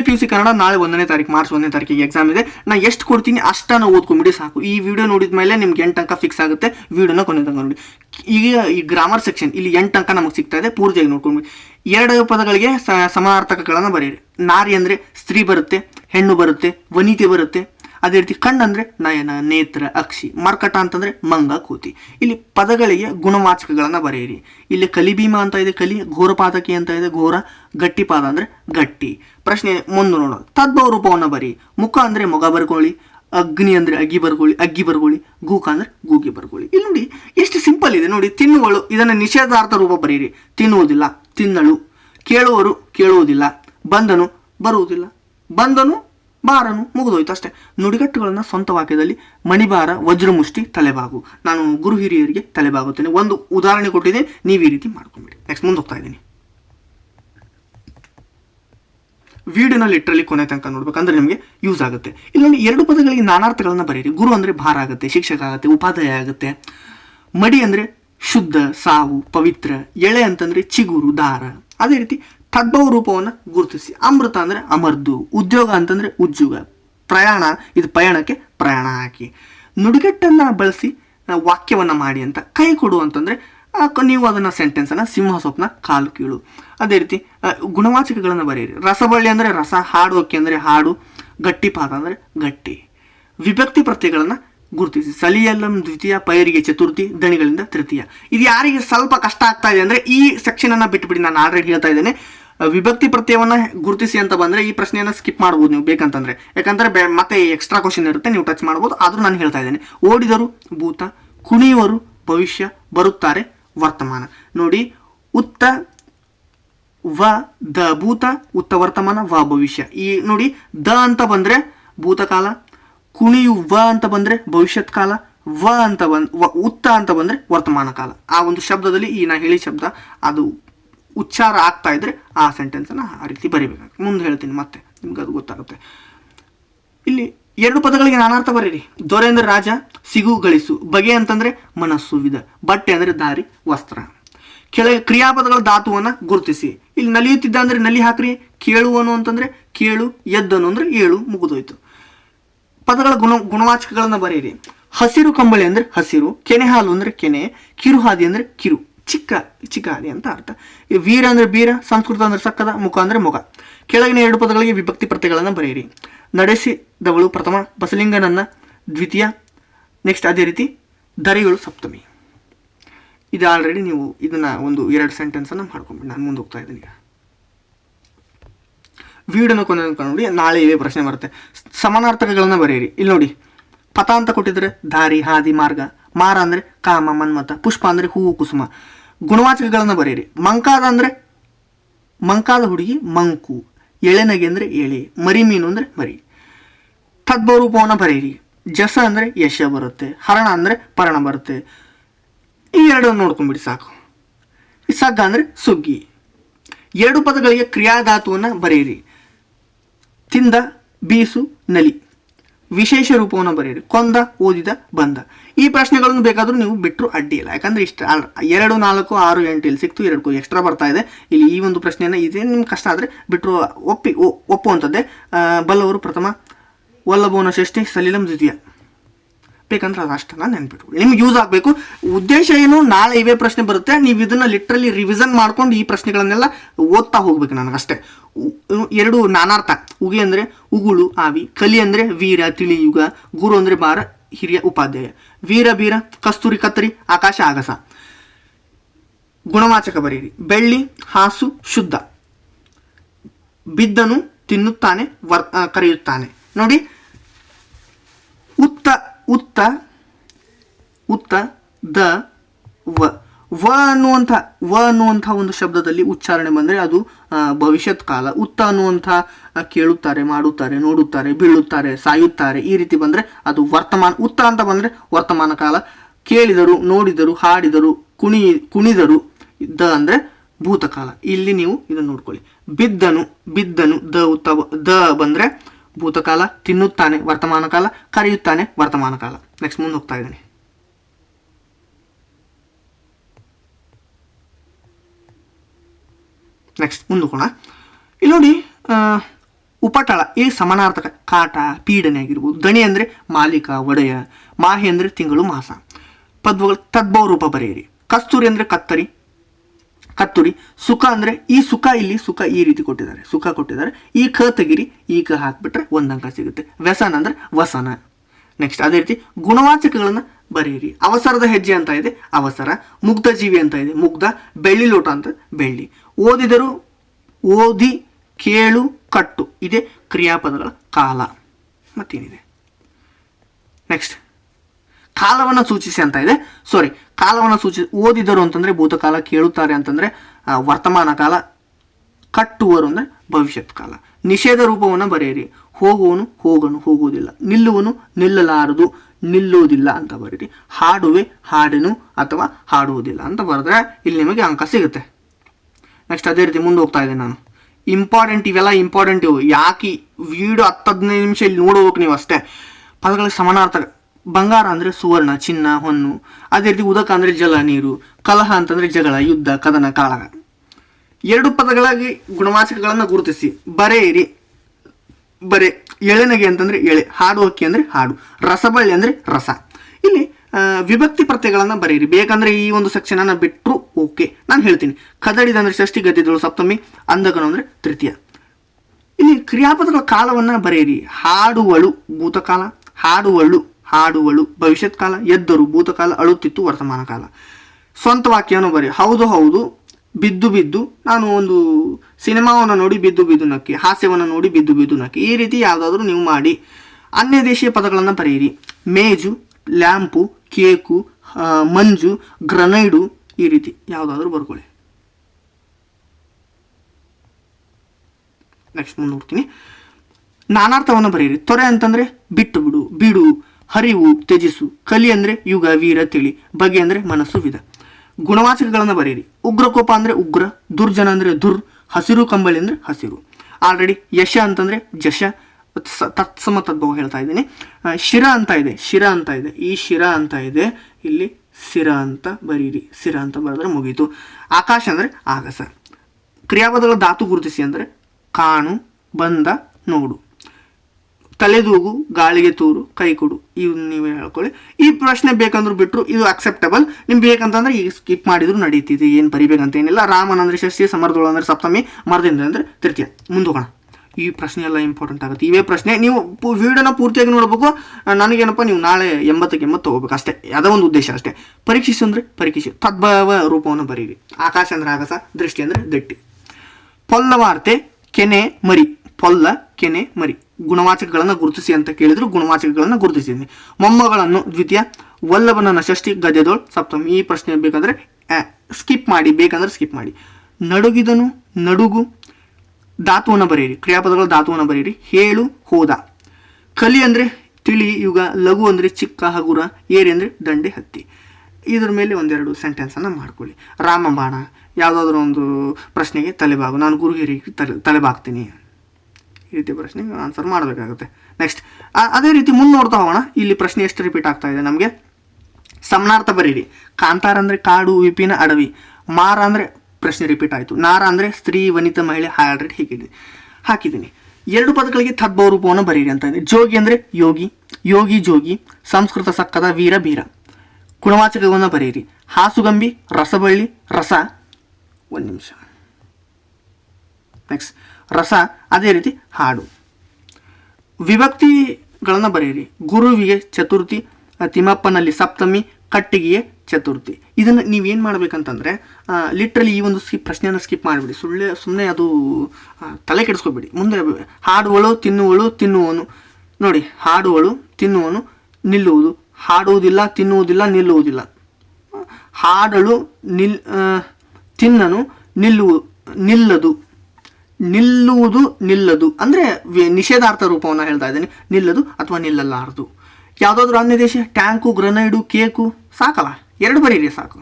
P U C Kannada ನಾಳೆ ಒಂದನೇ ತಾರೀಕು ಮಾರ್ಚ್ ಒಂದನೇ ತಾರೀಕಿಗೆ ಎಕ್ಸಾಮ್ ಇದೆ. ನಾ ಎಷ್ಟು ಕೊಡ್ತೀನಿ ಅಷ್ಟನ್ನು ಓದ್ಕೊಂಬಿಡಿ ಸಾಕು. ಈ ವಿಡಿಯೋ ನೋಡಿದ ಮೇಲೆ ನಿಮ್ಗೆ ಎಂಟು ಅಂಕ ಫಿಕ್ಸ್ ಆಗುತ್ತೆ. ವಿಡಿಯೋನ ಕೊನೆ ತನಕ ನೋಡಿ. ಈಗ ಈ ಗ್ರಾಮರ್ ಸೆಕ್ಷನ್ ಇಲ್ಲಿ ಎಂಟು ಅಂಕ ನಮಗೆ ಸಿಗ್ತಾ ಇದೆ. ಪೂರ್ತಿಯಾಗಿ ನೋಡ್ಕೊಂಡ್ಬಿಡಿ. ಎರಡು ಪದಗಳಿಗೆ ಸ- ಸಮಾನಾರ್ಥಕಗಳನ್ನು ಬರೀರಿ. ನಾರಿ ಅಂದರೆ ಸ್ತ್ರೀ ಬರುತ್ತೆ, ಹೆಣ್ಣು ಬರುತ್ತೆ, ವನಿತೆ ಬರುತ್ತೆ ಅದೇ ರೀತಿ ಕಣ್ಣಂದ್ರೆ ನಯನ, ನೇತ್ರ, ಅಕ್ಷಿ, ಮರ್ಕಟ ಅಂತಂದ್ರೆ ಮಂಗ, ಕೂತಿ. ಇಲ್ಲಿ ಪದಗಳಿಗೆ ಗುಣವಾಚಕಗಳನ್ನು ಬರೆಯಿರಿ. ಇಲ್ಲಿ ಕಲಿಭೀಮ ಅಂತ ಇದೆ ಕಲಿ ಘೋರಪಾತಕಿ ಅಂತ ಇದೆ ಘೋರ ಗಟ್ಟಿ ಪಾದ ಅಂದ್ರೆ ಗಟ್ಟಿ. ಪ್ರಶ್ನೆ ಮುಂದೆ ನೋಡೋದು ತದ್ಭವ ರೂಪವನ್ನು ಬರಿ ಮುಖ ಅಂದ್ರೆ ಮೊಗ ಬರ್ಕೊಳ್ಳಿ ಅಗ್ನಿ ಅಂದ್ರೆ ಅಗ್ಗಿ ಬರ್ಕೊಳ್ಳಿ ಅಗ್ಗಿ ಬರ್ಕೊಳ್ಳಿ ಗೂಕ ಅಂದ್ರೆ ಗೂಗಿ ಬರ್ಕೊಳ್ಳಿ ಇಲ್ಲಿ ನೋಡಿ, ಎಷ್ಟು ಸಿಂಪಲ್ ಇದೆ. ನೋಡಿ, ತಿನ್ನುವಳು, ಇದನ್ನ ನಿಷೇಧಾರ್ಥ ರೂಪ ಬರೀರಿ ತಿನ್ನುವುದಿಲ್ಲ, ತಿನ್ನಳು. ಕೇಳುವರು ಕೇಳುವುದಿಲ್ಲ ಬಂದನು ಬರುವುದಿಲ್ಲ. ಬಂದನು ಬಾರನು ಮುಗಿದೋಯ್ತು ಅಷ್ಟೇ. ನುಡಿಗಟ್ಟುಗಳನ್ನು ಸ್ವಂತ ವಾಕ್ಯದಲ್ಲಿ ಮಣಿಬಾರ, ವಜ್ರಮುಷ್ಟಿ, ತಲೆಬಾಗು. ನಾನು ಗುರು ಹಿರಿಯರಿಗೆ ತಲೆಬಾಗುತ್ತೇನೆ. ಒಂದು ಉದಾಹರಣೆ ಕೊಟ್ಟಿದೆ. ನೀವು ಈ ರೀತಿ ಮಾಡ್ಕೊಂಬಿಡಿ ನೆಕ್ಸ್ಟ್ ಮುಂದೆ ಹೋಗ್ತಾ ಇದ್ದೀನಿ. ವೀಡಿಯೋನ ಲಿಟ್ರಲಿ ಕೊನೆ ತನಕ ನೋಡ್ಬೇಕಂದ್ರೆ ನಿಮಗೆ ಯೂಸ್ ಆಗುತ್ತೆ. ಇಲ್ಲಿ ಎರಡು ಪದಗಳಿಗೆ ನಾನಾರ್ಥಗಳನ್ನು ಬರೀರಿ. ಗುರು ಅಂದರೆ ಭಾರ ಆಗುತ್ತೆ, ಶಿಕ್ಷಕ ಆಗುತ್ತೆ, ಉಪಾಧ್ಯಾಯ ಆಗುತ್ತೆ. ಮಡಿ ಅಂದರೆ ಶುದ್ಧ, ಸಾವು, ಪವಿತ್ರ. ಎಳೆ ಅಂತಂದ್ರೆ ಚಿಗುರು, ದಾರ. ಅದೇ ರೀತಿ ತದ್ಭವ ರೂಪವನ್ನು ಗುರುತಿಸಿ. ಅಮೃತ ಅಂದರೆ ಅಮರ್ದು, ಉದ್ಯೋಗ ಅಂತಂದ್ರೆ ಉದ್ಯೋಗ ಪ್ರಯಾಣ, ಇದು ಪಯಣಕ್ಕೆ ಪ್ರಯಾಣ ಹಾಕಿ. ನುಡಿಗಟ್ಟನ್ನ ಬಳಸಿ ವಾಕ್ಯವನ್ನು ಮಾಡಿ ಅಂತ ಕೈ ಕೊಡು ಅಂತಂದ್ರೆ ನೀವು ಅದನ್ನ ಸೆಂಟೆನ್ಸನ್ನು ಸಿಂಹ ಸ್ವಪ್ನ ಕಾಲು ಕೀಳು. ಅದೇ ರೀತಿ ಗುಣವಾಚಕಗಳನ್ನು ಬರೆಯಿರಿ. ರಸಬಳ್ಳಿ ಅಂದ್ರೆ ರಸ ಹಾಡೋಕೆ ಅಂದ್ರೆ ಹಾಡು, ಗಟ್ಟಿ ಪಾದ ಅಂದ್ರೆ ಗಟ್ಟಿ. ವಿಭಕ್ತಿ ಪ್ರತ್ಯಯಗಳನ್ನು ಗುರುತಿಸಿ. ಸಲಿಯಲ್ಲಂ ದ್ವಿತೀಯ, ಪೈರಿಗೆ ಚತುರ್ಥಿ, ದಣಿಗಳಿಂದ ತೃತೀಯ. ಇದು ಯಾರಿಗೆ ಸ್ವಲ್ಪ ಕಷ್ಟ ಆಗ್ತಾ ಇದೆ ಅಂದ್ರೆ ಈ ಸೆಕ್ಷನನ್ನು ಬಿಟ್ಬಿಡಿ. ನಾನು ಆಲ್ರೆಡಿ ಹೇಳ್ತಾ ಇದ್ದೇನೆ. ವಿಭಕ್ತಿ ಪ್ರತ್ಯಯವನ್ನ ಗುರುತಿಸಿ ಅಂತ ಬಂದ್ರೆ ಈ ಪ್ರಶ್ನೆಯನ್ನ ಸ್ಕಿಪ್ ಮಾಡ್ಬೋದು ನೀವು ಬೇಕಂತಂದ್ರೆ. ಯಾಕಂದ್ರೆ ಬೆ- ಮತ್ತೆ ಎಕ್ಸ್ಟ್ರಾ ಕ್ವಶನ್ ಇರುತ್ತೆ, ನೀವು ಟಚ್ ಮಾಡ್ಬೋದು. ಆದ್ರೂ ನಾನು ಹೇಳ್ತಾ ಇದ್ದೇನೆ. ಓಡಿದರು ಭೂತ, ಕುಣಿಯುವರು ಭವಿಷ್ಯ, ಬರುತ್ತಾರೆ ವರ್ತಮಾನ. ನೋಡಿ, ಉತ್ತ ವ ದ ಭೂತ, ಉತ್ತ ವರ್ತಮಾನ, ವ ಭವಿಷ್ಯ. ಈ ನೋಡಿ, ದ ಅಂತ ಬಂದ್ರೆ ಭೂತಕಾಲ ಕುಣಿಯು ವ ಅಂತ ಬಂದ್ರೆ ಭವಿಷ್ಯತ್ ಕಾಲ, ವ ಅಂತ ಬಂದ್ ವ ಉತ್ತ ಅಂತ ಬಂದ್ರೆ ವರ್ತಮಾನ ಕಾಲ. ಆ ಒಂದು ಶಬ್ದದಲ್ಲಿ ಈ ನಾ ಹೇಳಿ ಶಬ್ದ, ಅದು ಉಚ್ಚಾರ ಆಗ್ತಾ ಇದ್ರೆ ಆ ಸೆಂಟೆನ್ಸ್ ಅನ್ನ ಆ ರೀತಿ ಬರಿಬೇಕಾಗುತ್ತೆ. ಮುಂದೆ ಹೇಳ್ತೀನಿ ಮತ್ತೆ, ನಿಮ್ಗೆ ಅದು ಗೊತ್ತಾಗುತ್ತೆ. ಇಲ್ಲಿ ಎರಡು ಪದಗಳಿಗೆ ನಾನಾರ್ಥ ಬರೀರಿ. ದೊರೆ ಅಂದ್ರೆ ರಾಜ, ಸಿಗು ಗಳಿಸು. ಬಗೆ ಅಂತಂದ್ರೆ ಮನಸ್ಸು ವಿಧ. ಬಟ್ಟೆ ಅಂದ್ರೆ ದಾರಿ, ವಸ್ತ್ರ. ಕೆಳಗೆ ಕ್ರಿಯಾಪದಗಳ ಧಾತುವನ್ನ ಗುರುತಿಸಿ. ಇಲ್ಲಿ ನಲಿಯುತ್ತಿದ್ದ ಅಂದ್ರೆ ನಲಿ ಹಾಕ್ರಿ, ಕೇಳುವನು ಅಂತಂದ್ರೆ ಕೇಳು, ಎದ್ದನು ಅಂದ್ರೆ ಏಳು, ಮುಗಿದೋಯ್ತು. ಪದಗಳ ಗುಣ, ಗುಣವಾಚಕಗಳನ್ನ ಬರೀರಿ. ಹಸಿರು ಕಂಬಳಿ ಅಂದ್ರೆ ಹಸಿರು, ಕೆನೆ ಹಾಲು ಅಂದ್ರೆ ಕೆನೆ ಕಿರು ಅಂದ್ರೆ ಕಿರು. ಚಿಕ್ಕ ಚಿಕ್ಕ ಹಾದಿ ಅಂತ ಅರ್ಥ. ವೀರ ಅಂದ್ರೆ ಬೀರ ಸಂಸ್ಕೃತ ಅಂದ್ರೆ ಸಕ್ಕದ, ಮುಖ ಅಂದ್ರೆ ಮುಖ. ಕೆಳಗಿನ ಎರಡು ಪದಗಳಿಗೆ ವಿಭಕ್ತಿ ಪ್ರತ್ಯಗಳನ್ನು ಬರೆಯಿರಿ. ನಡೆಸಿದವಳು ಪ್ರಥಮ, ಬಸಲಿಂಗನನ್ನ ದ್ವಿತೀಯ ನೆಕ್ಸ್ಟ್ ಅದೇ ರೀತಿ ದರೆಯುಳು ಸಪ್ತಮಿ. ಇದು ಆಲ್ರೆಡಿ ನೀವು ಇದನ್ನ ಒಂದು ಎರಡು ಸೆಂಟೆನ್ಸ್ ಅನ್ನ ಮಾಡ್ಕೊಂಬಿಡಿ ನಾನು ಮುಂದೆ ಹೋಗ್ತಾ ಇದ್ದೀನಿ ಈಗ. ವಿಡಿಯೋನ ಕೊನೆ ನೋಡಿ ನಾಳೆ ಇವೇ ಪ್ರಶ್ನೆ ಬರುತ್ತೆ. ಸಮಾನಾರ್ಥಕಗಳನ್ನ ಬರೆಯಿರಿ. ಇಲ್ಲಿ ನೋಡಿ. ಪಥ ಅಂತ ಕೊಟ್ಟಿದ್ರೆ ದಾರಿ ಹಾದಿ, ಮಾರ್ಗ. ಮಾರ ಅಂದ್ರೆ ಕಾಮ ಮನ್ಮತ ಪುಷ್ಪ ಅಂದ್ರೆ ಹೂವು, ಕುಸುಮ. ಗುಣವಾಚಕಗಳನ್ನ ಬರೆಯಿರಿ ಮಂಕಾದ ಅಂದರೆ ಮಂಕಾದ ಹುಡುಗಿ ಮಂಕು, ಎಳೆನಗೆ ಅಂದರೆ ಎಳೆ ಮರಿ ಮೀನು ಅಂದ್ರೆ ಮರಿ. ತದ್ಭವ ಬರೀರಿ. ಜಸ ಅಂದ್ರೆ ಯಶ ಬರುತ್ತೆ, ಹರಣ ಅಂದ್ರೆ ಪರಣ ಬರುತ್ತೆ. ಈ ಎರಡನ್ನು ನೋಡ್ಕೊಂಬಿಡಿ ಸಾಕು. ಸಗ್ಗ ಅಂದ್ರೆ ಸುಗ್ಗಿ. ಎರಡು ಪದಗಳಿಗೆ ಕ್ರಿಯಾಧಾತುವನ್ನು ಬರೆಯಿರಿ ತಿಂದ, ಬೀಸು, ನಲಿ. ವಿಶೇಷ ರೂಪವನ್ನು ಬರೆಯಿರಿ. ಕೊಂದ, ಓದಿದ, ಬಂದ. ಈ ಪ್ರಶ್ನೆಗಳನ್ನು ಬೇಕಾದರೂ ನೀವು ಬಿಟ್ಟರು ಅಡ್ಡಿ ಇಲ್ಲ. ಯಾಕಂದ್ರೆ ಇಷ್ಟ. ಎರಡು, ನಾಲ್ಕು, ಆರು, ಎಂಟು, ಇಲ್ಲಿ ಸಿಕ್ತು ಎರಡು ಎಕ್ಸ್ಟ್ರಾ ಬರ್ತಾ ಇದೆ. ಇಲ್ಲಿ ಈ ಒಂದು ಪ್ರಶ್ನೆಯನ್ನು ಇದೇ ನಿಮ್ಗೆ ಕಷ್ಟ ಆದರೆ ಬಿಟ್ಟರು ಒಪ್ಪಿ ಒಪ್ಪುವಂಥದ್ದೇ. ಬಲ್ಲವರು ಪ್ರಥಮ, ವಲ್ಲಭವನ ಷಷ್ಠಿ ಸಲೀಲಂ ದ್ವಿತೀಯ. ಬೇಕಂದ್ರೆ ಅಷ್ಟನ್ನ ನೆನ್ಪಿಟ್ಕೊಳ್ಳಿ. ನಿಮ್ಗೆ ಯೂಸ್ ಆಗಬೇಕು. ಉದ್ದೇಶ ಏನು? ನಾಳೆ ಇವೇ ಪ್ರಶ್ನೆ ಬರುತ್ತೆ. ನೀವು ಇದನ್ನ ಲಿಟ್ರಲಿ ರಿವಿಷನ್ ಮಾಡ್ಕೊಂಡು ಈ ಪ್ರಶ್ನೆಗಳನ್ನೆಲ್ಲ ಓದ್ತಾ ಹೋಗ್ಬೇಕು ನನಗಷ್ಟೇ ಎರಡು ನಾನಾರ್ಥ. ಉಗಿ ಅಂದ್ರೆ ಉಗುಳು, ಆವಿ. ಕಲಿ ಅಂದ್ರೆ ವೀರ ತಿಳಿಯುಗ ಗುರು ಅಂದ್ರೆ ಬಾರ, ಹಿರಿಯ, ಉಪಾಧ್ಯಾಯ. ವೀರ, ಬೀರ, ಕಸ್ತೂರಿ, ಕತ್ತರಿ, ಆಕಾಶ, ಆಗಸ. ಗುಣವಾಚಕ ಬರೀರಿ. ಬೆಳ್ಳಿ, ಹಾಸು, ಶುದ್ಧ. ಬಿದ್ದನು ತಿನ್ನುತ್ತಾನೆ, ವರ್ ಕರೆಯುತ್ತಾನೆ. ನೋಡಿ ಉತ್ತ ಉತ್ತ ದ, ವ. ವ ಅನ್ನುವಂಥ ವ ಅನ್ನುವಂಥ ಒಂದು ಶಬ್ದದಲ್ಲಿ ಉಚ್ಚಾರಣೆ ಬಂದರೆ ಅದು ಭವಿಷ್ಯತ್ ಕಾಲ. ಉತ್ತ ಅನ್ನುವಂಥ ಕೇಳುತ್ತಾರೆ, ಮಾಡುತ್ತಾರೆ, ನೋಡುತ್ತಾರೆ, ಬೀಳುತ್ತಾರೆ, ಸಾಯುತ್ತಾರೆ, ಈ ರೀತಿ ಬಂದರೆ ಅದು ವರ್ತಮಾನ. ಉತ್ತ ಅಂತ ಬಂದರೆ ವರ್ತಮಾನ ಕಾಲ. ಕೇಳಿದರು, ನೋಡಿದರು, ಹಾಡಿದರು, ಕುಣಿ, ಕುಣಿದರು, ದ ಅಂದರೆ ಭೂತಕಾಲ. ಇಲ್ಲಿ ನೀವು ಇದನ್ನು ನೋಡ್ಕೊಳ್ಳಿ. ಬಿದ್ದನು ಬಿದ್ದನು, ದ ಉತ್ತ ದ ಬಂದರೆ ಭೂತಕಾಲ ತಿನ್ನುತ್ತಾನೆ ವರ್ತಮಾನ ಕಾಲ, ಕರೆಯುತ್ತಾನೆ ವರ್ತಮಾನ ಕಾಲ. ನೆಕ್ಸ್ಟ್ ಮುಂದೆ ಹೋಗ್ತಾ ಇದ್ದೀನಿ. ನೆಕ್ಸ್ಟ್ ಮುಂದಕ್ಕೋಣ ಇಲ್ಲಿ ನೋಡಿ ಉಪಟಳ, ಈ ಸಮಾನಾರ್ಥಕ ಕಾಟ, ಪೀಡನೆ ಆಗಿರ್ಬೋದು. ದಣಿ ಅಂದರೆ ಮಾಲೀಕ, ಒಡೆಯ, ಮಾಹಿ ಅಂದರೆ ತಿಂಗಳು ಮಾಸ. ಪದ್ವಗಳು ತದ್ಭವ ರೂಪ ಬರೆಯಿರಿ. ಕಸ್ತೂರಿ ಅಂದರೆ ಕತ್ತರಿ ಕತ್ತುರಿ ಸುಖ ಅಂದರೆ ಈ ಸುಖ ಇಲ್ಲಿ ಸುಖ ಈ ರೀತಿ ಕೊಟ್ಟಿದ್ದಾರೆ. ಸುಖ ಕೊಟ್ಟಿದ್ದಾರೆ. ಈ ಕ ತೆಗಿರಿ, ಈ ಕ ಹಾಕ್ಬಿಟ್ರೆ ಒಂದು ಅಂಕ ಸಿಗುತ್ತೆ. ವ್ಯಸನ ಅಂದರೆ ವಸನ. ನೆಕ್ಸ್ಟ್ ಅದೇ ರೀತಿ ಗುಣವಾಚಕಗಳನ್ನು ಬರೆಯಿರಿ. ಅವಸರದ ಹೆಜ್ಜೆ ಅಂತ ಇದೆ, ಅವಸರ. ಮುಗ್ಧ ಜೀವಿ ಅಂತ ಇದೆ, ಮುಗ್ಧ. ಬೆಳ್ಳಿ ಲೋಟ ಅಂತ ಬೆಳ್ಳಿ. ಓದಿದರು ಓದಿ, ಕೇಳು, ಕಟ್ಟು. ಇದೆ ಕ್ರಿಯಾಪದಗಳ ಕಾಲ. ಮತ್ತೇನಿದೆ? ನೆಕ್ಸ್ಟ್ ಕಾಲವನ್ನು ಸೂಚಿಸಿ ಅಂತ ಇದೆ. ಸಾರಿ ಕಾಲವನ್ನು ಸೂಚಿ, ಓದಿದರು ಅಂತಂದ್ರೆ ಭೂತಕಾಲ, ಕೇಳುತ್ತಾರೆ ಅಂತಂದ್ರೆ ವರ್ತಮಾನ ಕಾಲ, ಕಟ್ಟುವರು ಅಂದ್ರೆ ಭವಿಷ್ಯತ್ ಕಾಲ. ನಿಷೇಧ ರೂಪವನ್ನು ಬರೆಯಿರಿ. ಹೋಗುವನು ಹೋಗನು, ಹೋಗುವುದಿಲ್ಲ. ನಿಲ್ಲುವನು ನಿಲ್ಲಲಾರದು, ನಿಲ್ಲುವುದಿಲ್ಲ ಅಂತ ಬರೀರಿ ಹಾಡುವೆ ಹಾಡೆನು ಅಥವಾ ಹಾಡುವುದಿಲ್ಲ ಅಂತ ಬರೆದ್ರೆ ಇಲ್ಲಿ ನಿಮಗೆ ಅಂಕ ಸಿಗುತ್ತೆ. ನೆಕ್ಸ್ಟ್ ಅದೇ ರೀತಿ ಮುಂದೆ ಹೋಗ್ತಾ ಇದ್ದೆ ನಾನು. ಇಂಪಾರ್ಟೆಂಟ್ ಇವೆಲ್ಲ ಇಂಪಾರ್ಟೆಂಟ್ ಇವು. ಯಾಕೆ ವಿಡಿಯೋ ಹತ್ತು ಹದಿನೈದು ನಿಮಿಷ ಇಲ್ಲಿ ನೋಡ್ಬೇಕು ನೀವು ಅಷ್ಟೇ? ಪದಗಳಿಗೆ ಸಮಾನಾರ್ಥ ಬಂಗಾರ ಅಂದರೆ ಸುವರ್ಣ, ಚಿನ್ನ, ಹೊನ್ನು. ಅದೇ ರೀತಿ ಉದಕ ಅಂದರೆ ಜಲ, ನೀರು. ಕಲಹ ಅಂತಂದರೆ ಜಗಳ, ಯುದ್ಧ, ಕದನ, ಕಾಳಗ. ಎರಡು ಪದಗಳಾಗಿ ಗುಣವಾಚಕಗಳನ್ನು ಗುರುತಿಸಿ. ಬರೆಯಿರಿ ಬರೆ. ಎಳೆನಗೆ ಅಂತಂದ್ರೆ ಎಳೆ, ಹಾಡು ಹಕ್ಕಿ ಅಂದ್ರೆ ಹಾಡು. ರಸಬಳ್ಳಿ ಅಂದ್ರೆ ರಸ. ಇಲ್ಲಿ ವಿಭಕ್ತಿ ಪ್ರತ್ಯಯಗಳನ್ನು ಬರೆಯಿರಿ. ಬೇಕಂದ್ರೆ ಈ ಒಂದು ಸೆಕ್ಷನ್ ಅನ್ನ ಬಿಟ್ಟರು ಓಕೆ. ನಾನು ಹೇಳ್ತೀನಿ. ಕದಡಿದ ಅಂದ್ರೆ ಷಷ್ಠಿ ಗದ್ಯದಳು ಸಪ್ತಮಿ ಅಂದಕನು ಅಂದ್ರೆ ತೃತೀಯ. ಇಲ್ಲಿ ಕ್ರಿಯಾಪದಗಳ ಕಾಲವನ್ನು ಬರೆಯಿರಿ. ಹಾಡುವಳು ಭೂತಕಾಲ, ಹಾಡುವಳು ಹಾಡುವಳು. ಭವಿಷ್ಯತ್ ಕಾಲ ಎದ್ದರು ಭೂತಕಾಲ ಅಳುತ್ತಿತ್ತು ವರ್ತಮಾನ ಕಾಲ. ಸ್ವಂತ ವಾಕ್ಯನೂ ಬರೀ ಹೌದು ಹೌದು, ಬಿದ್ದು ಬಿದ್ದು, ನಾನು ಒಂದು ಸಿನಿಮಾವನ್ನು ನೋಡಿ ಬಿದ್ದು ಬಿದ್ದು ನಕ್ಕಿ, ಹಾಸ್ಯವನ್ನು ನೋಡಿ ಬಿದ್ದು ಬಿದ್ದು ನಕ್ಕಿ, ಈ ರೀತಿ ಯಾವುದಾದ್ರೂ ನೀವು ಮಾಡಿ. ಅನ್ಯ ದೇಶೀಯ ಪದಗಳನ್ನು ಬರೆಯಿರಿ. ಮೇಜು, ಲ್ಯಾಂಪು, ಕೇಕು ಮಂಜು, ಗ್ರನೈಡು, ಈ ರೀತಿ ಯಾವುದಾದ್ರೂ ಬರ್ಕೊಳ್ಳಿ. ನೆಕ್ಸ್ಟ್ ಮುಂದೆ ನೋಡ್ತೀನಿ. ನಾನಾರ್ಥವನ್ನು ಬರೆಯಿರಿ. ತೊರೆ ಅಂತಂದರೆ ಬಿಟ್ಟು ಬಿಡು ಬಿಡು. ಹರಿವು, ತ್ಯಜಿಸು, ಕಲಿ ಅಂದ್ರೆ ಯುಗ, ವೀರ, ತಿಳಿ, ಬಗೆ ಅಂದ್ರೆ ಮನಸ್ಸು, ವಿಧ. ಗುಣವಾಚಕಗಳನ್ನು ಬರೆಯಿರಿ. ಉಗ್ರಕೋಪ ಅಂದ್ರೆ ಉಗ್ರ, ದುರ್ಜನ ಅಂದ್ರೆ ದುರ್, ಹಸಿರು ಕಂಬಳಿ ಅಂದ್ರೆ ಹಸಿರು. ಆಲ್ರೆಡಿ ಯಶ ಅಂತಂದ್ರೆ ಜಶ ತತ್ಸಮ ತದ್ಭವ ಹೇಳ್ತಾ ಇದ್ದೀನಿ. ಶಿರ ಅಂತ ಇದೆ, ಶಿರ ಅಂತ ಇದೆ. ಈ ಶಿರ ಅಂತ ಇದೆ, ಇಲ್ಲಿ ಸಿರ ಅಂತ ಬರೀರಿ. ಸಿರ ಅಂತ ಬರೆದ್ರೆ ಮುಗೀತು. ಆಕಾಶ ಅಂದ್ರೆ ಆಗಸ. ಕ್ರಿಯಾಪದಗಳ ಧಾತು ಗುರುತಿಸಿ ಅಂದರೆ ಕಾಣು, ಬಂದ, ನೋಡು. ತಲೆದೂಗು, ಗಾಳಿಗೆ ತೂರು, ಕೈ ಕೊಡು. ಇವು ನೀವು ಹೇಳ್ಕೊಳ್ಳಿ. ಈ ಪ್ರಶ್ನೆ ಬೇಕಂದ್ರೂ ಬಿಟ್ಟರು ಇದು ಅಕ್ಸೆಪ್ಟಬಲ್ ನಿಮ್ಗೆ ಬೇಕಂತಂದ್ರೆ ಈಗ ಸ್ಕಿಪ್ ಮಾಡಿದ್ರು ನಡೀತಿದೆ. ಏನು ಬರಿಬೇಕಂತ ಏನಿಲ್ಲ ರಾಮನ್ ಅಂದರೆ ಷಷ್ಠಿ ಸಮರ್ದೋಳು ಅಂದರೆ ಸಪ್ತಮಿ ಮರದಿಂದ ಅಂದರೆ ತೃತೀಯ. ಮುಂದೋಗೋಣ. ಈ ಪ್ರಶ್ನೆ ಎಲ್ಲ ಇಂಪಾರ್ಟೆಂಟ್ ಆಗುತ್ತೆ. ಇವೇ ಪ್ರಶ್ನೆ. ನೀವು ವಿಡಿಯೋನ ಪೂರ್ತಿಯಾಗಿ ನೋಡಬೇಕು. ನನಗೇನಪ್ಪ, ನೀವು ನಾಳೆ ಎಂಬತ್ತಕ್ಕೆ ಎಂಬತ್ತು ಹೋಗ್ಬೇಕು ಅಷ್ಟೇ. ಯಾವುದೋ ಒಂದು ಉದ್ದೇಶ ಅಷ್ಟೇ. ಪರೀಕ್ಷಿಸು ಅಂದರೆ ಪರೀಕ್ಷಿಸಿ ತದ್ಭವ ರೂಪವನ್ನು ಬರೀರಿ ಆಕಾಶ ಅಂದರೆ ಆಗಸ ದೃಷ್ಟಿ ಅಂದ್ರೆ ದಟ್ಟಿ ಪೊಲ್ಲವಾರ್ತೆ, ಕೆನೆ, ಮರಿ. ಪೊಲ್ಲ, ಕೆನೆ, ಮರಿ. ಗುಣವಾಚಕಗಳನ್ನು ಗುರುತಿಸಿ ಅಂತ ಕೇಳಿದ್ರು, ಗುಣವಾಚಕಗಳನ್ನು ಗುರುತಿಸಿದ್ದೀನಿ ಮೊಮ್ಮಗಳನ್ನು ದ್ವಿತೀಯ, ವಲ್ಲಭನ ಷಷ್ಠಿ ಗದ್ಯದೋಳ್ ಸಪ್ತಮಿ. ಈ ಪ್ರಶ್ನೆ ಬೇಕಾದ್ರೆ ಸ್ಕಿಪ್ ಮಾಡಿ, ಬೇಕಂದ್ರೆ ಸ್ಕಿಪ್ ಮಾಡಿ. ನಡುಗಿದನು, ನಡುಗು, ಧಾತುವನ್ನು ಬರೆಯಿರಿ. ಕ್ರಿಯಾಪದಗಳ ಧಾತುವನ್ನು ಬರೆಯಿರಿ. ಹೇಳು, ಹೋದ. ಕಲಿ ಅಂದರೆ ತಿಳಿ, ಯುಗ. ಲಘು ಅಂದರೆ ಚಿಕ್ಕ, ಹಗುರ. ಏರಿ ಅಂದರೆ ದಂಡೆ, ಹತ್ತಿ. ಇದ್ರ ಮೇಲೆ ಒಂದೆರಡು ಸೆಂಟೆನ್ಸನ್ನು ಮಾಡ್ಕೊಳ್ಳಿ. ರಾಮ ಬಾಣ ಯಾವುದಾದ್ರೂ ಒಂದು ಪ್ರಶ್ನೆಗೆ ತಲೆಬಾಗು. ನಾನು ಗುರುಗಿರಿಗೆ ತಲೆ, ತಲೆಬಾಗ್ತೀನಿ. ಈ ರೀತಿ ಪ್ರಶ್ನೆಗೆ ಆನ್ಸರ್ ಮಾಡಬೇಕಾಗುತ್ತೆ. ನೆಕ್ಸ್ಟ್ ಅದೇ ರೀತಿ ಮುಂದೆ ನೋಡ್ತಾ ಹೋಗೋಣ. ಇಲ್ಲಿ ಪ್ರಶ್ನೆ ಎಷ್ಟು ರಿಪೀಟ್ ಆಗ್ತಾ ಇದೆ ನಮಗೆ? ಸಮನಾರ್ಥ ಬರೀರಿ. ಕಾಂತಾರ ಅಂದರೆ ಕಾಡು, ವಿಪಿನ ಅಡವಿ. ಮಾರ ಅಂದರೆ ಪ್ರಶ್ನೆ ರಿಪೀಟ್ ಆಯಿತು. ನಾರ ಅಂದರೆ ಸ್ತ್ರೀ, ವನಿತ, ಮಹಿಳೆ ಆಲ್ರೆಡಿ ಹೀಗಿದೆ. ಹಾಕಿದ್ದೀನಿ. ಎರಡು ಪದಗಳಿಗೆ ತದ್ಭವ ರೂಪವನ್ನು ಬರೀರಿ ಅಂತ ಇದೆ. ಜೋಗಿ ಅಂದರೆ ಯೋಗಿ. ಯೋಗಿ, ಜೋಗಿ. ಸಂಸ್ಕೃತ ಸಕ್ಕದ ವೀರ, ಬೀರ. ಗುಣವಾಚಕವನ್ನು ಬರೀರಿ. ಹಾಸುಗಂಬಿ, ರಸಬಳ್ಳಿ, ರಸ. ಒಂದು ನಿಮಿಷ. ನೆಕ್ಸ್ಟ್ ರಸ, ಅದೇ ರೀತಿ ಹಾಡು. ವಿಭಕ್ತಿಗಳನ್ನು ಬರೆಯಿರಿ. ಗುರುವಿಗೆ ಚತುರ್ಥಿ, ತಿಮ್ಮಪ್ಪನಲ್ಲಿ ಸಪ್ತಮಿ ಕಟ್ಟಿಗೆಯೇ ಚತುರ್ಥಿ. ಇದನ್ನು ನೀವೇನು ಮಾಡಬೇಕಂತಂದರೆ ಲಿಟ್ರಲಿ ಈ ಒಂದು ಸ್ಕಿಪ್, ಪ್ರಶ್ನೆಯನ್ನು ಸ್ಕಿಪ್ ಮಾಡಿಬಿಡಿ. ಸುಳ್ಳೆ ಸುಮ್ಮನೆ ಅದು ತಲೆ ಕೆಡಿಸ್ಕೊಬೇಡಿ. ಮುಂದೆ ಹಾಡುವಳು ತಿನ್ನುವಳು ತಿನ್ನುವನು. ನೋಡಿ ಹಾಡುವಳು ತಿನ್ನುವನು ನಿಲ್ಲುವುದು. ಹಾಡುವುದಿಲ್ಲ, ತಿನ್ನುವುದಿಲ್ಲ, ನಿಲ್ಲುವುದಿಲ್ಲ. ಹಾಡಳು ನಿಲ್ ತಿನ್ನನು ನಿಲ್ಲುವು, ನಿಲ್ಲದು. ನಿಲ್ಲುವುದು ನಿಲ್ಲದು. ಅಂದರೆ ನಿಷೇಧಾರ್ಥ ರೂಪವನ್ನು ಹೇಳ್ತಾ ಇದ್ದೀನಿ. ನಿಲ್ಲದು ಅಥವಾ ನಿಲ್ಲಲಾರದು. ಯಾವುದಾದ್ರೂ ಅನ್ಯ ದೇಶ, ಟ್ಯಾಂಕು, ಗ್ರನೈಡು, ಕೇಕು, ಸಾಕಲ್ಲ. ಎರಡು ಬರೀರಿ ಸಾಕು.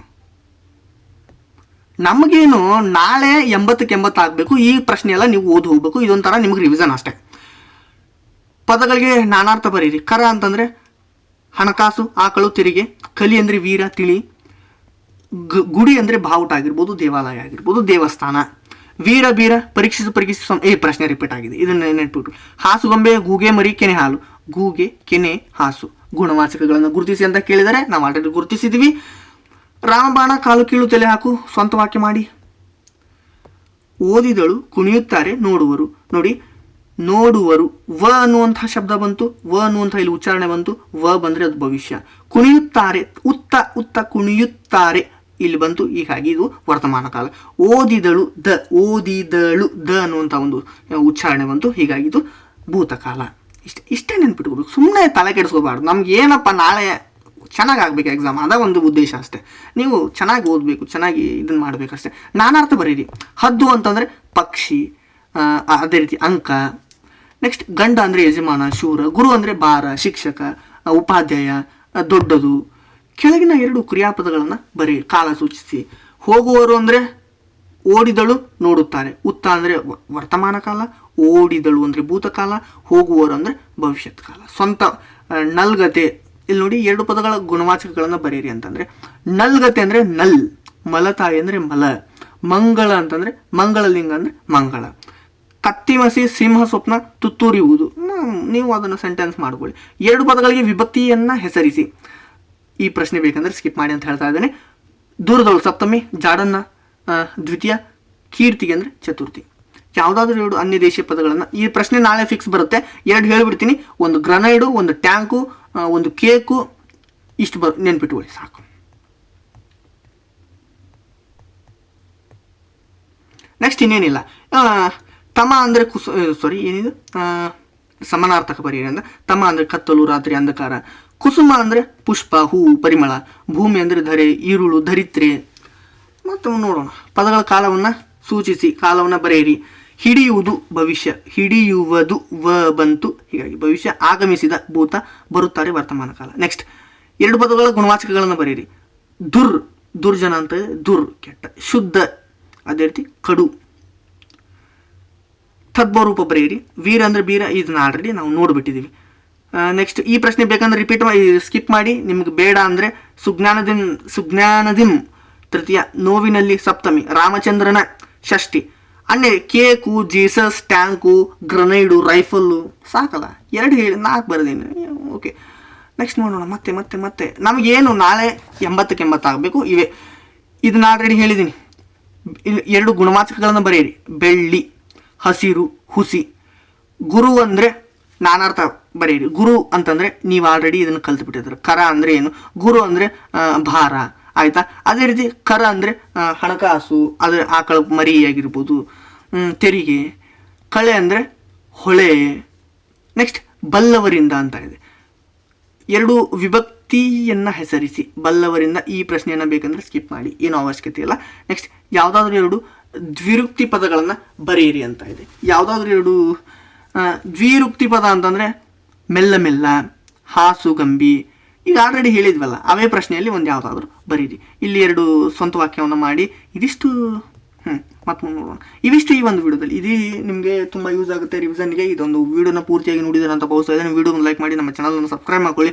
ನಮಗೇನು ನಾಳೆ ಎಂಬತ್ತಕ್ಕೆ ಎಂಬತ್ತು ಆಗಬೇಕು ಈ ಪ್ರಶ್ನೆ ಎಲ್ಲ ನೀವು ಓದಿ ಹೋಗ್ಬೇಕು. ಇದೊಂಥರ ನಿಮಗೆ ರಿವಿಷನ್ ಅಷ್ಟೇ. ಪದಗಳಿಗೆ ನಾನಾರ್ಥ ಬರೀರಿ. ಕರ ಅಂತಂದರೆ ಹಣಕಾಸು, ಆಕಳು, ತೆರಿಗೆ, ಕಲಿ ಅಂದರೆ ವೀರ, ತಿಳಿ ಗುಡಿ ಅಂದರೆ ಬಾವುಟ ಆಗಿರ್ಬೋದು, ದೇವಾಲಯ ಆಗಿರ್ಬೋದು, ದೇವಸ್ಥಾನ. ವೀರ ಬೀರ ಪರೀಕ್ಷಿಸು ಪರೀಕ್ಷಿಸು ಏ, ಪ್ರಶ್ನೆ ರಿಪೀಟ್ ಆಗಿದೆ. ಇದನ್ನ ಹಾಸು ಹಾಸುಗೊಂಬೆ ಗೂಗೆ, ಮರಿ, ಕೆನೆ, ಹಾಲು. ಗೂಗೆ, ಕೆನೆ, ಹಾಸು. ಗುಣವಾಚಕಗಳನ್ನು ಗುರುತಿಸಿ ಅಂತ ಕೇಳಿದರೆ ನಾವು ಆಲ್ರೆಡಿ ಗುರುತಿಸಿದ್ವಿ. ರಾಮಬಾಣ, ಕಾಲು ಕೀಳು, ತಲೆ ಹಾಕು. ಸ್ವಂತ ವಾಕ್ಯ ಮಾಡಿ. ಓದಿದಳು, ಕುಣಿಯುತ್ತಾರೆ, ನೋಡುವರು. ನೋಡಿ, ನೋಡುವರು. ವ ಅನ್ನುವಂತಹ ಶಬ್ದ ಬಂತು. ವ ಅನ್ನುವಂತಹ ಇಲ್ಲಿ ಉಚ್ಚಾರಣೆ ಬಂತು. ವ ಬಂದ್ರೆ ಅದು ಭವಿಷ್ಯ. ಕುಣಿಯುತ್ತಾರೆ, ಉತ್ತ ಉತ್ತ ಕುಣಿಯುತ್ತಾರೆ. ಇಲ್ಲಿ ಬಂತು ಹೀಗಾಗಿ ಇದು ವರ್ತಮಾನ ಕಾಲ. ಓದಿದಳು ದ ಓದಿದಳು ದ ಅನ್ನುವಂಥ ಒಂದು ಉಚ್ಚಾರಣೆ ಬಂತು, ಹೀಗಾಗಿ ಇದು ಭೂತಕಾಲ. ಇಷ್ಟ, ಇಷ್ಟೇ ನೆನ್ಪಿಟ್ಕೋಬೇಕು. ಸುಮ್ಮನೆ ತಲೆ ಕೆಡಿಸ್ಕೋಬಾರ್ದು. ನಮ್ಗೆ ಏನಪ್ಪ ನಾಳೆ ಚೆನ್ನಾಗಿ ಆಗಬೇಕು ಎಕ್ಸಾಮ್ ಅದ ಒಂದು ಉದ್ದೇಶ ಅಷ್ಟೇ. ನೀವು ಚೆನ್ನಾಗಿ ಓದಬೇಕು, ಚೆನ್ನಾಗಿ ಇದನ್ನ ಮಾಡಬೇಕಷ್ಟೇ ನಾನಾರ್ಥ ಬರೀರಿ. ಹದ್ದು ಅಂತಂದರೆ ಪಕ್ಷಿ ಅದೇ ರೀತಿ ಅಂಕ. ನೆಕ್ಸ್ಟ್ ಗಂಡ ಅಂದರೆ ಯಜಮಾನ, ಶೂರ. ಗುರು ಅಂದರೆ ಭಾರ, ಶಿಕ್ಷಕ ಉಪಾಧ್ಯಾಯ ದೊಡ್ಡದು. ಕೆಳಗಿನ ಎರಡು ಕ್ರಿಯಾಪದಗಳನ್ನು ಬರೀ ಕಾಲ ಸೂಚಿಸಿ. ಹೋಗುವವರು ಅಂದರೆ ಓಡಿದಳು ನೋಡುತ್ತಾರೆ. ಉತ್ತ ಅಂದರೆ ವರ್ತಮಾನ ಕಾಲ, ಓಡಿದಳು ಅಂದರೆ ಭೂತಕಾಲ ಹೋಗುವವರು ಅಂದರೆ ಭವಿಷ್ಯತ್ ಕಾಲ. ಸ್ವಂತ ನಲ್ಗತೆ. ಇಲ್ಲಿ ನೋಡಿ ಎರಡು ಪದಗಳ ಗುಣವಾಚಕಗಳನ್ನು ಬರೀರಿ ಅಂತಂದರೆ, ನಲ್ಗತೆ ಅಂದರೆ ನಲ್, ಮಲತಾಯಿ ಅಂದರೆ ಮಲ, ಮಂಗಳ ಅಂತಂದರೆ ಮಂಗಳಲಿಂಗ ಅಂದರೆ ಮಂಗಳ. ಕತ್ತಿಮಸಿ ಸಿಂಹ ಸ್ವಪ್ನ ತುತ್ತೂರಿಯುವುದು ನೀವು ಅದನ್ನು ಸೆಂಟೆನ್ಸ್ ಮಾಡ್ಕೊಳ್ಳಿ. ಎರಡು ಪದಗಳಿಗೆ ವಿಭಕ್ತಿಯನ್ನು ಹೆಸರಿಸಿ. ಈ ಪ್ರಶ್ನೆ ಬೇಕಂದ್ರೆ ಸ್ಕಿಪ್ ಮಾಡಿ ಅಂತ ಹೇಳ್ತಾ ಇದ್ದೇನೆ. ದೂರದವಳು ಸಪ್ತಮಿ, ಜಾಡನ್ನ ದ್ವಿತೀಯ, ಕೀರ್ತಿಗೆ ಅಂದರೆ ಚತುರ್ಥಿ. ಯಾವುದಾದ್ರೂ ಎರಡು ಅನ್ಯ ದೇಶೀಯ ಪದಗಳನ್ನು ಈ ಪ್ರಶ್ನೆ ನಾಳೆ ಫಿಕ್ಸ್ ಬರುತ್ತೆ. ಎರಡು ಹೇಳಿಬಿಡ್ತೀನಿ. ಒಂದು ಗ್ರನೈಡು, ಒಂದು ಟ್ಯಾಂಕು ಒಂದು ಕೇಕು, ಇಷ್ಟು ಬರ್ ನೆನ್ಪಿಟ್ಕೊಳ್ಳಿ, ಸಾಕು. ನೆಕ್ಸ್ಟ್ ಇನ್ನೇನಿಲ್ಲ. ತಮ ಅಂದರೆ ಕುಸ ಸಾರಿ ಏನಿದು? ಸಮಾನಾರ್ಥಕ ಪರಿಹಾರ ಅಂದ್ರೆ ತಮ ಅಂದರೆ ಕತ್ತಲು, ರಾತ್ರಿ, ಅಂಧಕಾರ. ಕುಸುಮ ಅಂದರೆ ಪುಷ್ಪ ಹೂವು ಪರಿಮಳ, ಭೂಮಿ ಅಂದರೆ ಧರೆ ಈರುಳು ಧರಿತ್ರೆ ಮತ್ತು ನೋಡೋಣ. ಪದಗಳ ಕಾಲವನ್ನು ಸೂಚಿಸಿ, ಕಾಲವನ್ನು ಬರೆಯಿರಿ. ಹಿಡಿಯುವುದು ಭವಿಷ್ಯ, ಹಿಡಿಯುವುದು ವ ಬಂತು. ಹೀಗಾಗಿ ಭವಿಷ್ಯ ಆಗಮಿಸಿದ ಭೂತ ಬರುತ್ತಾರೆ ವರ್ತಮಾನ ಕಾಲ. ನೆಕ್ಸ್ಟ್ ಎರಡು ಪದಗಳ ಗುಣವಾಚಕಗಳನ್ನು ಬರೆಯಿರಿ. ದುರ್, ದುರ್ಜನ ಅಂತ ದುರ್, ಕೆಟ್ಟ, ಶುದ್ಧ. ಅದೇ ರೀತಿ ಕಡು. ತದ್ಭವರೂಪ ಬರೆಯಿರಿ. ವೀರ ಅಂದರೆ ಬೀರ ಇದನ್ನ ಆಲ್ರೆಡಿ ನಾವು ನೋಡಿಬಿಟ್ಟಿದ್ದೀವಿ. ನೆಕ್ಸ್ಟ್ ಈ ಪ್ರಶ್ನೆ ಬೇಕಂದ್ರೆ ರಿಪೀಟ್ ಮಾಡಿ ಸ್ಕಿಪ್ ಮಾಡಿ. ನಿಮ್ಗೆ ಬೇಡ ಅಂದರೆ ಸುಜ್ಞಾನದಿಂ ಸುಜ್ಞಾನದಿಂ ತೃತೀಯ, ನೋವಿನಲ್ಲಿ ಸಪ್ತಮಿ, ರಾಮಚಂದ್ರನ ಷಷ್ಠಿ. ಅನ್ನೆ cake, Jesus, tank, grenade, rifle ಸಾಕಲ್ಲ? ಎರಡು ಹೇಳಿ, ನಾಲ್ಕು ಬರೆದೀನಿ. ಓಕೆ. ನೆಕ್ಸ್ಟ್ ನೋಡೋಣ, ಮತ್ತೆ ಮತ್ತೆ ಮತ್ತೆ. ನಮಗೇನು ನಾಳೆ ಎಂಬತ್ತಕ್ಕೆ ಎಂಬತ್ತಾಗಬೇಕು ಇವೆ ಇದನ್ನ ಆಲ್ರೆಡಿ ಹೇಳಿದ್ದೀನಿ ಎರಡು ಗುಣವಾಚಕಗಳನ್ನು ಬರೆಯಿರಿ. ಬೆಳ್ಳಿ, ಹಸಿರು, ಹುಸಿ. ಗುರು ಅಂದರೆ ನಾನಾರ್ಥ ಬರೀರಿ ಗುರು ಅಂತಂದರೆ ನೀವು ಆಲ್ರೆಡಿ ಇದನ್ನು ಕಲ್ತು ಬಿಟ್ಟಿದ್ರು ಕರ ಅಂದರೆ ಏನು? ಗುರು ಅಂದರೆ ಭಾರ. ಆಯಿತಾ? ಅದೇ ರೀತಿ ಕರ ಅಂದರೆ ಹಣಕಾಸು ಅದರ ಆಕಳ ಮರಿ ಆಗಿರ್ಬೋದು ತೆರಿಗೆ. ಕಳೆ ಅಂದರೆ ಹೊಳೆ. ನೆಕ್ಸ್ಟ್ ಬಲ್ಲವರಿಂದ ಅಂತ ಇದೆ. ಎರಡು ವಿಭಕ್ತಿಯನ್ನು ಹೆಸರಿಸಿ. ಬಲ್ಲವರಿಂದ ಈ ಪ್ರಶ್ನೆಯನ್ನು ಬೇಕಂದ್ರೆ ಸ್ಕಿಪ್ ಮಾಡಿ. ಏನು ಅವಶ್ಯಕತೆ ಇಲ್ಲ. ನೆಕ್ಸ್ಟ್ ಯಾವುದಾದ್ರೂ ಎರಡು ದ್ವಿರುಕ್ತಿ ಪದಗಳನ್ನು ಬರೆಯಿರಿ ಅಂತ ಇದೆ. ಯಾವುದಾದ್ರೂ ಎರಡು ದ್ವಿರುಕ್ತಿ ಪದ ಅಂತಂದರೆ ಮೆಲ್ಲ ಮೆಲ್ಲ ಹಾಸುಗಂಬಿ ಈಗ ಆಲ್ರೆಡಿ ಹೇಳಿದ್ವಲ್ಲ, ಅವೇ ಪ್ರಶ್ನೆಯಲ್ಲಿ ಒಂದು ಯಾವುದಾದ್ರೂ ಬರೀರಿ. ಇಲ್ಲಿ ಎರಡು ಸ್ವಂತ ವಾಕ್ಯವನ್ನು ಮಾಡಿ, ಇದಿಷ್ಟು ಹ್ಞೂ ಮತ್ತೆ ನೋಡೋಣ ಇವಿಷ್ಟು ಈ ಒಂದು ವಿಡಿಯೋದಲ್ಲಿ ಇದು ನಿಮಗೆ ತುಂಬ ಯೂಸ್ ಆಗುತ್ತೆ ರಿವಿಷನ್ಗೆ ಇದೊಂದು ವಿಡಿಯೋನ ಪೂರ್ತಿಯಾಗಿ ನೋಡಿದ್ರೆ ಅಂತ ಭಾವಿಸ್ತಾ ಇದ್ದೇನೆ. ವಿಡಿಯೋ ಲೈಕ್ ಮಾಡಿ, ನಮ್ಮ ಚಾನಲನ್ನು ಸಬ್ಸ್ಕ್ರೈಬ್ ಮಾಡ್ಕೊಳ್ಳಿ.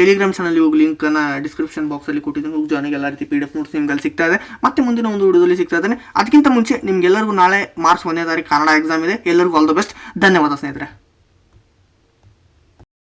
ಟೆಲಿಗ್ರಾಮ್ ಚಾನಲ್ ಹೋಗಿ ಲಿಂಕನ್ನು ಡಿಸ್ಕ್ರಿಪ್ಷನ್ ಬಾಕ್ಸಲ್ಲಿ ಕೊಟ್ಟಿದ್ದೀನಿ. ಹೋಗಿ ಜಾನಿಗೆ ಎಲ್ಲ ರೀತಿ ಪಿ ಡಿ ಎಫ್ ನೋಟ್ಸ್ ನಿಮ್ಗೆ ಸಿಗ್ತಾ ಇದೆ. ಮತ್ತೆ ಮುಂದಿನ ಒಂದು ವಿಡಿಯೋದಲ್ಲಿ ಸಿಗ್ತಾ ಇದ್ದೇನೆ. ಅದಕ್ಕಿಂತ ಮುಂಚೆ ನಿಮ್ಗೆಲ್ಲರಿಗೂ ನಾಳೆ ಮಾರ್ಚ್ ಒಂದನೇ ತಾರೀಕು ಕನ್ನಡ ಎಕ್ಸಾಮ್ ಇದೆ. ಎಲ್ಲರಿಗೂ ಆಲ್ ದ ಬೆಸ್ಟ್ ಧನ್ಯವಾದ ಸ್ನೇಹಿತರೆ.